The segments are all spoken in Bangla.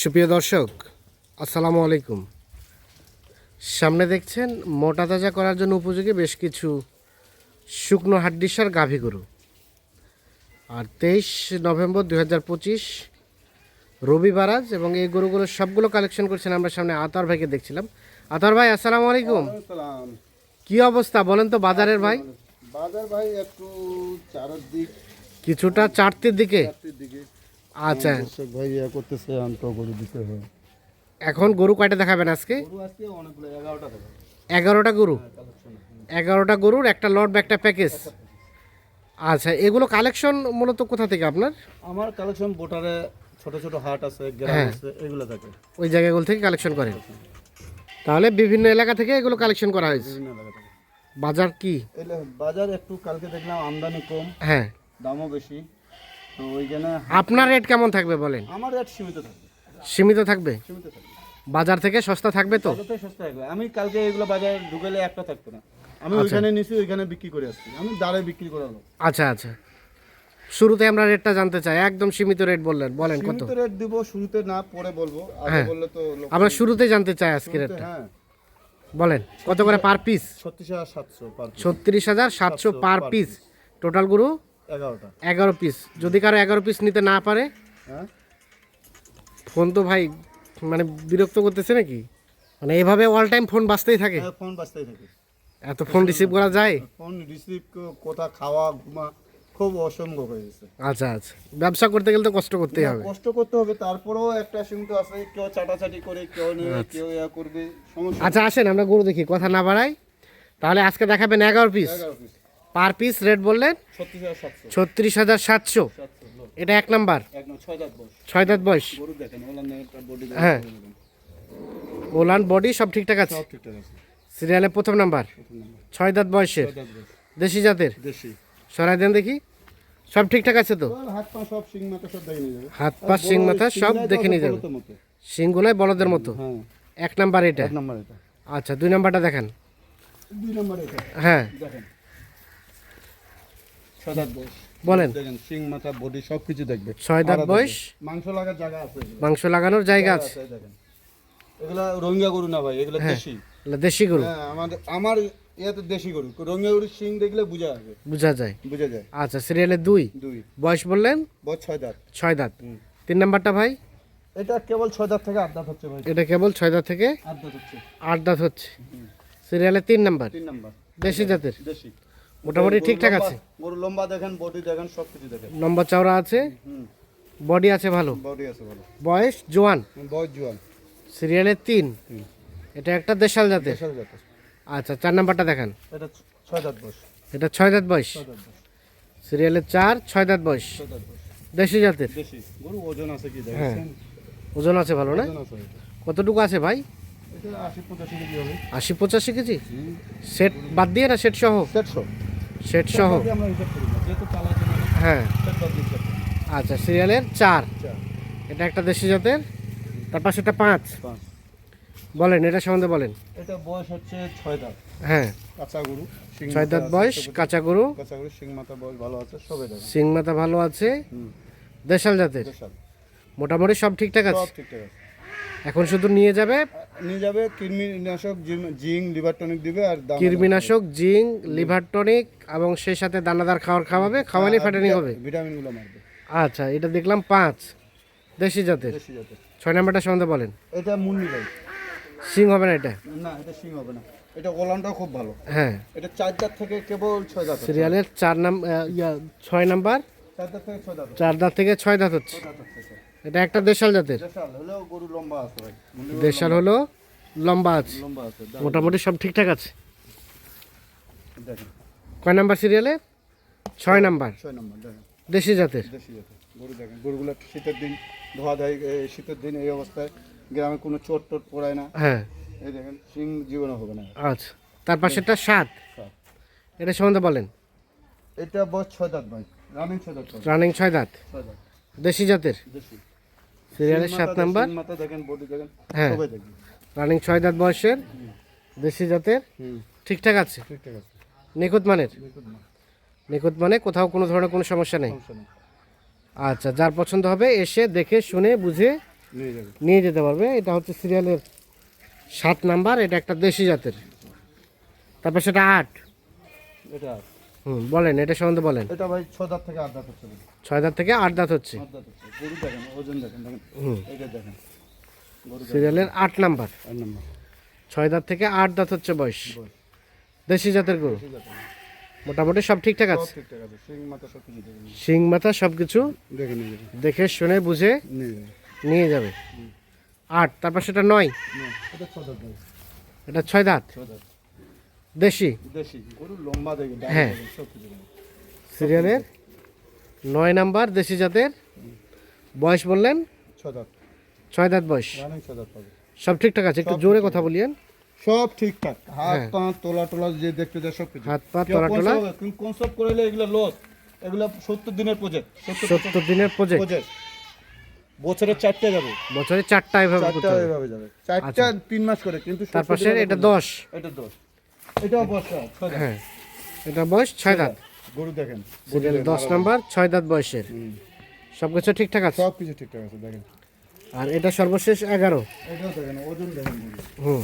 সুপ্রিয় দর্শক আসসালামু আলাইকুম। সামনে দেখছেন মোটা তাজা করার জন্য উপযোগী বেশ কিছু শুকনো হাড্ডিসার গাভী গরু। আর তেইশ নভেম্বর দু হাজার পঁচিশ রবিবার আজ এবং এই গরুগুলো সবগুলো কালেকশন করছেন আমরা সামনে আতর ভাইকে দেখছিলাম। আতর ভাই আসসালামু আলাইকুম। কি অবস্থা বলেন তো বাজারের ভাই? বাজার ভাই একটু কিছুটা চারটির দিকে। চারটির দিকে। আচ্ছা। দর্শক ভাই ইয়ে করতেছে আন্ত গরু দিতে হয়। এখন গরু কয়টা দেখাবেন আজকে? গরু আজকে অনেকগুলো এগারোটা গরু? এগারোটা গরুর একটা লট বা একটা প্যাকেজ। আচ্ছা এগুলো কালেকশন মূলত কোথা থেকে আপনার? আমার কালেকশন বোটারে ছোট ছোট হাট আছে গ্রাম হ্যাঁ। আছে এগুলো থাকে। ওই জায়গাগুলো থেকে কালেকশন করেন। তাহলে বিভিন্ন এলাকা থেকে এগুলো কালেকশন করা হয়েছে। বিভিন্ন এলাকা থেকে। বাজার কি? বাজার একটু কালকে দেখলাম আমদানি কম। হ্যাঁ। দামও বেশি। তো আপনার রেট কেমন থাকবে বলেন? আমার রেট সীমিত থাকবে। সীমিত থাকবে? সীমিত থাকবে। বাজার থেকে সস্তা থাকবে তো? সস্তা থাকবে। আমি কালকে এগুলো বাজার ঢুকেলে একটা থাকতো না। আমি আচ্ছা। ওইখানে নিছি ওইখানে বিক্রি করে আসছি। আমি দাঁড়ে বিক্রি করালো আচ্ছা আচ্ছা। শুরুতে আমরা রেটটা জানতে চাই। একদম সীমিত রেট বললেন। বলেন কত? সীমিত রেট দিব শুরুতে না পরে বলব। আগে হ্যাঁ। বললে তো আমরা শুরুতে জানতে চাই আজকে রেটটা হ্যাঁ। বলেন কত করে পার পিস ছত্রিশ হাজার সাতশো পার piece, ছত্রিশ হাজার সাতশো পার পিস টোটাল গরু এগারোটা। এগারো পিস যদি কারও এগারো পিস নিতে না পারে হ্যাঁ? ফোন তো ভাই মানে বিরক্ত করতেছে নাকি? মানে এভাবে অল টাইম ফোন বাজতেই থাকে। হ্যাঁ, ফোন বাজতেই থাকে। এত ফোন রিসিভ করা যায়? ফোন রিসিভ কোথা খাওয়া ঘুমা খুব অসম্ভব হয়ে গেছে। আচ্ছা আচ্ছা। ব্যবসা করতে গেলে তো কষ্ট করতেই হবে। কষ্ট করতে হবে তারপরেও একটা সীমিত আছে কেউ চাটাচাটি করে কেউ নেবে কেউ ইয়া করবে আচ্ছা আসেন আমরা গরু দেখি কথা না বাড়াই। তাহলে আজকে দেখাবেন এগারো পিস এগারো পিস পার পিস রেট বললেন? ছত্রিশ হাজার সাতশো। এটা এক নাম্বার? ছয় দাঁত বয়স। হ্যাঁ। ওলান বডি সব ঠিকঠাক আছে? সব ঠিকঠাক আছে। সিরিয়ালে প্রথম নাম্বার? ছয় দাঁত বয়সের? দেশি জাতের? সরাই দেন দেখি। সব ঠিকঠাক আছে তো? হাত পা সব শিং মাথা সব দেখে নিয়ে যাবে। শিংগুলাই বলদের মতো। হ্যাঁ। এক নাম্বার এটা? আচ্ছা দুই নাম্বারটা দেখেন। হ্যাঁ দেখেন ছয় দাঁত বয়স বলেন। দেখেন শিং মাথা বডি সব কিছু দেখবে ছয় দাঁত বয়স মাংস লাগার জায়গা আছে মাংস লাগানোর জায়গা আছে। দেখেন। এগুলা রোহিঙ্গা গরু না ভাই এগুলো দেশি। এগুলো দেশি গরু। হ্যাঁ আমাদের আমার ইয়েতে দেশি গরু। রোহিঙ্গা গরুর শিং দেখলে বোঝা যাবে। বোঝা যায়। বোঝা যায়। আচ্ছা সিরিয়ালে দুই? দুই। বয়স বললেন? বয়স ছয় দাঁত। ছয় দাঁত। তিন নাম্বারটা ভাই? এটা কেবল ছয় দাঁত থেকে আট দাঁত হচ্ছে ভাই। এটা কেবল ছয় দাঁত থেকে আট দাঁত হচ্ছে। আট দাঁত হচ্ছে। সিরিয়ালে তিন নাম্বার? তিন নাম্বার। দেশি জাতের? দেশি। মোটামুটি ঠিকঠাক আছে? গরু লম্বা দেখেন বডি দেখেন সব কিছু দেখেন। লম্বা চওড়া আছে? বডি আছে ভালো? বডি আছে ভালো। বয়স জোয়ান? বয়স জোয়ান। সিরিয়ালে তিন? এটা একটা দেশাল জাতের? দেশাল জাতের। আচ্ছা চার নাম্বারটা দেখান। এটা ছয় দাঁত বয়স। এটা ছয় দাঁত বয়স? ছয় দাঁত বয়স। সিরিয়ালে চার ছয় দাঁত বয়স? দেশি জাতের? দেশি। গরু ওজন আছে কি হ্যাঁ। দেখেন ওজন আছে ভালো না। কতটুকু আছে ভাই? আশি পঁচাশি কেজি হবে। আশি পঁচাশি কেজি? সেট বাদ দিয়ে না সেট সহ? সেট সহ। হ্যাঁ। সেট হিসাব করি। আচ্ছা সিরিয়ালের চার। এটা একটা দেশি জাতের তার পাশে একটা পাঁচ। বলেন এটা সম্বন্ধে বলেন। এটা বয়স হচ্ছে ছয় দাঁত। হ্যাঁ। কাঁচা গরু ছয় দাঁত বয়স কাঁচা গরু। কাঁচা গরু মাথা বয়স ভালো আছে সবে দেখেন সিং মাথা ভালো আছে। দেশাল জাতের। মোটামুটি সব ঠিকঠাক আছে? সব ঠিকঠাক আছে। এখন শুধু নিয়ে যাবে? নিয়ে যাবে কৃমিনাশক জিং লিভার টনিক দিবে আর কৃমিনাশক জিঙ্ক লিভার টনিক এবং সেই সাথে দানাদার খাবার খাওয়াবে খাওয়ালে ফাটানি হবে? ভিটামিনগুলো মারবে। আচ্ছা এটা দেখলাম পাঁচ। দেশি জাতের? দেশি জাতের। ছয় নাম্বারটা সম্বন্ধে বলেন। এটা মুন্নি ভাই। সিং হবে না এটা? না এটা সিং হবে না। এটা ওলানটাও খুব ভালো। হ্যাঁ। এটা চার দাঁত থেকে কেবল ছয় দাঁত সিরিয়ালের চার নাম ইয়া ছয় নাম্বার? চার দাঁত থেকে ছয় দাঁত চার দাঁত থেকে ছয় দাঁত হচ্ছে। এটা একটা দেশাল জাতের। দেশাল হলেও গরু লম্বা আছে ভাই। দেশাল হলো লম্বা আছে। লম্বা আছে মোটামুটি সব ঠিকঠাক আছে? দেখেন। কয় নাম্বার সিরিয়ালে? ছয় নাম্বার। ছয় নম্বর দেখেন। দেশি জাতের? দেশি জাতের। গরু দেখেন গরুগুলো শীতের দিন ধোয়া দেয় এই শীতের দিন এই অবস্থায় গ্রামে কোনো চোট টোট পড়ায় না। হ্যাঁ। এই দেখেন সিং জীবনে হবে না। আচ্ছা তার পাশেরটা সাত। সাত। এটা সম্বন্ধে বলেন। এটা বয়স ছয় দাঁত ভাই রানিং ছয় দাঁত ছয় দাঁত। রানিং ছয় দাঁত। ছয় দাঁত। দেশি জাতের? দেশি। সিরিয়ালের সাত নাম্বার? হ্যাঁ। রানিং ছয় দাঁত বয়সের দেশি জাতের ঠিকঠাক আছে? নিখুঁত মানের? নিখুঁত মানে কোথাও কোনো ধরনের কোনো সমস্যা নেই? আচ্ছা যার পছন্দ হবে এসে দেখে শুনে বুঝে নিয়ে যেতে পারবে। এটা হচ্ছে সিরিয়ালের সাত নাম্বার এটা একটা দেশি জাতের। তারপর সেটা আট। এটা হুম বলেন এটা সম্বন্ধে বলেন। এটা ভাই ছ দাঁত থেকে আট দাঁত। ছয় দাঁত থেকে আট দাঁত হচ্ছে। আট দাঁত হচ্ছে। গরু দেখেন ওজন দেখেন দেখেন। এটা দেখেন সিরিয়ালের আট নাম্বার। আট নম্বর। ছয় দাঁত থেকে আট দাঁত হচ্ছে বয়স। দেশি জাতের গরু। মোটামুটি সব ঠিকঠাক আছে? সিং মাথা সব কিছু দেখে শিং মাথা সব কিছু দেখে শুনে বুঝে নিয়ে যাবে। আট তারপর সেটা নয়? এটা ছয় দাঁত দেশি? দেশি। গরু লম্বা হ্যাঁ। সিরিয়ালের নয় নাম্বার দেশি জাতের বয়স বললেন? ছয় দাঁত। বয়স। সব ঠিকঠাক আছে? একটু জোরে কথা বলিয়েন। সব ঠিকঠাক। হাত হ্যাঁ। পা তোলা টোলা যে দেখতে যায় সব কিছু। হাত পা তোলা টোলা? concept করাইলে এগুলো লস এগুলো সত্তর দিনের প্রজেক্ট সত্তর দিনের প্রজেক্ট বছরে চারটে যাবে। বছরে চারটা এভাবে করতে হবে। এভাবে যাবে। চারটা তিন মাস করে কিন্তু তার পাশে এটা দশ। এটা দশ। এটাও দাঁত। হ্যাঁ। এটা বয়স ছয় দাঁত। গরু দেখেন সিরিয়াল দশ নাম্বার ছয় দাঁত বয়সের। হুম। সব কিছু ঠিকঠাক আছে? সব কিছু ঠিকঠাক আছে দেখেন। আর এটা সর্বশেষ এগারো। এটাও দেখেন ওজন দেখেন হুম।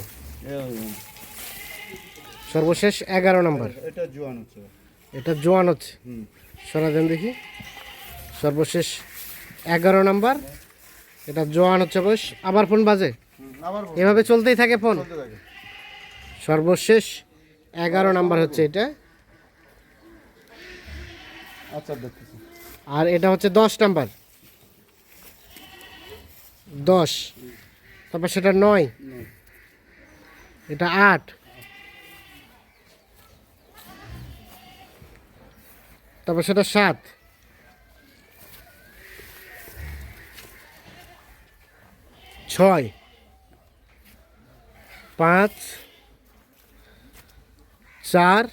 সর্বশেষ এগারো নাম্বার। এটা জোয়ান হচ্ছে। এটা জোয়ান হচ্ছে। সরা দেন দেখি। সর্বশেষ এগারো নাম্বার। এটা জোয়ান হচ্ছে বয়স। আবার ফোন বাজে। এভাবে চলতেই থাকে ফোন। সর্বশেষ এগারো নাম্বার হচ্ছে এটা। আচ্ছা আর এটা হচ্ছে দশ নাম্বার। দশ। তারপর সেটা নয়। এটা আট। তারপর সেটা সাত। ছয়। পাঁচ। চার।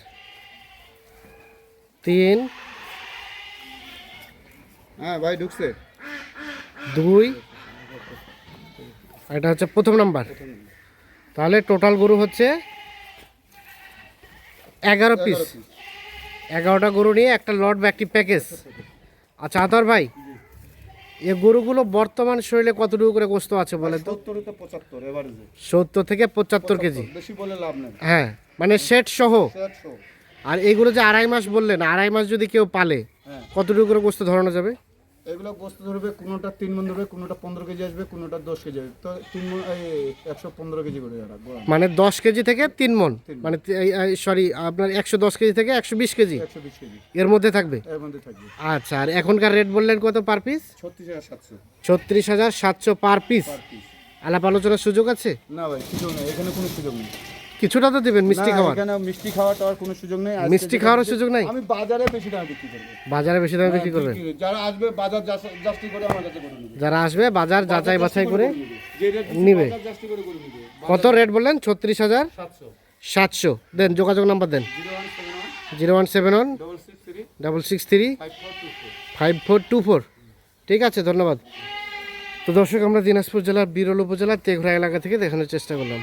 তিন। হ্যাঁ ভাই ঢুকছে। দুই। এটা হচ্ছে প্রথম নাম্বার। তাহলে টোটাল গরু হচ্ছে এগারো পিস এগারোটা গরু নিয়ে একটা লট বা একটি প্যাকেজ আচ্ছা আতর ভাই এ গরুগুলো বর্তমান শরীরে কতটুকু করে গোস্ত আছে বলেন তো? সত্তর থেকে পঁচাত্তর কেজি। হ্যাঁ মানে সেট সহ। আর এগুলো যে আড়াই মাস বললেন আড়াই মাস যদি কেউ পালে হ্যাঁ। কতটুকু করে গোস্ত ধরানো যাবে? এগুলো গোস্ত ধরবে কোনোটা তিন মন ধরবে কোনোটা পনেরো কেজি আসবে কোনোটা দশ কেজি আসবে। তো তিন মন এই একশো পনেরো কেজি করে মানে দশ কেজি থেকে তিন মন মানে সরি আপনার একশো দশ কেজি থেকে একশো বিশ কেজি? একশো বিশ কেজি। এর মধ্যে থাকবে? এর মধ্যে থাকবে। আচ্ছা আর এখনকার রেট বললেন কত পার পিস ছত্রিশ হাজার সাতশো। ছত্রিশ হাজার সাতশো পার পিস পার পিস আলাপ আলোচনার সুযোগ আছে? না ভাই সুযোগ নেই এখানে কোনো সুযোগ নেই। কিছুটা তো দেবেন মিষ্টি না, খাওয়ার? এখানে মিষ্টি খাওয়া টাওয়ার কোনো সুযোগ নেই। মিষ্টি যেটা খাওয়ারও সুযোগ নাই? আমি বাজারে বেশি দামে বিক্রি করব। বাজারে বেশি দামে বিক্রি করবেন? যারা আসবে বাজার যাচাই করে আমার কাছে করে নেবে। যারা আসবে বাজার যাচাই বাছাই করে নিবে। কত রেট বললেন? ছত্রিশ হাজার? সাতশো। দেন যোগাযোগ নাম্বার দেন। Zero one seven one. Double six three. Five four two four. ঠিক আছে ধন্যবাদ। তো দর্শক আমরা দিনাজপুর জেলার বিরল উপজেলার তেঘরা এলাকা থেকে দেখানোর চেষ্টা করলাম।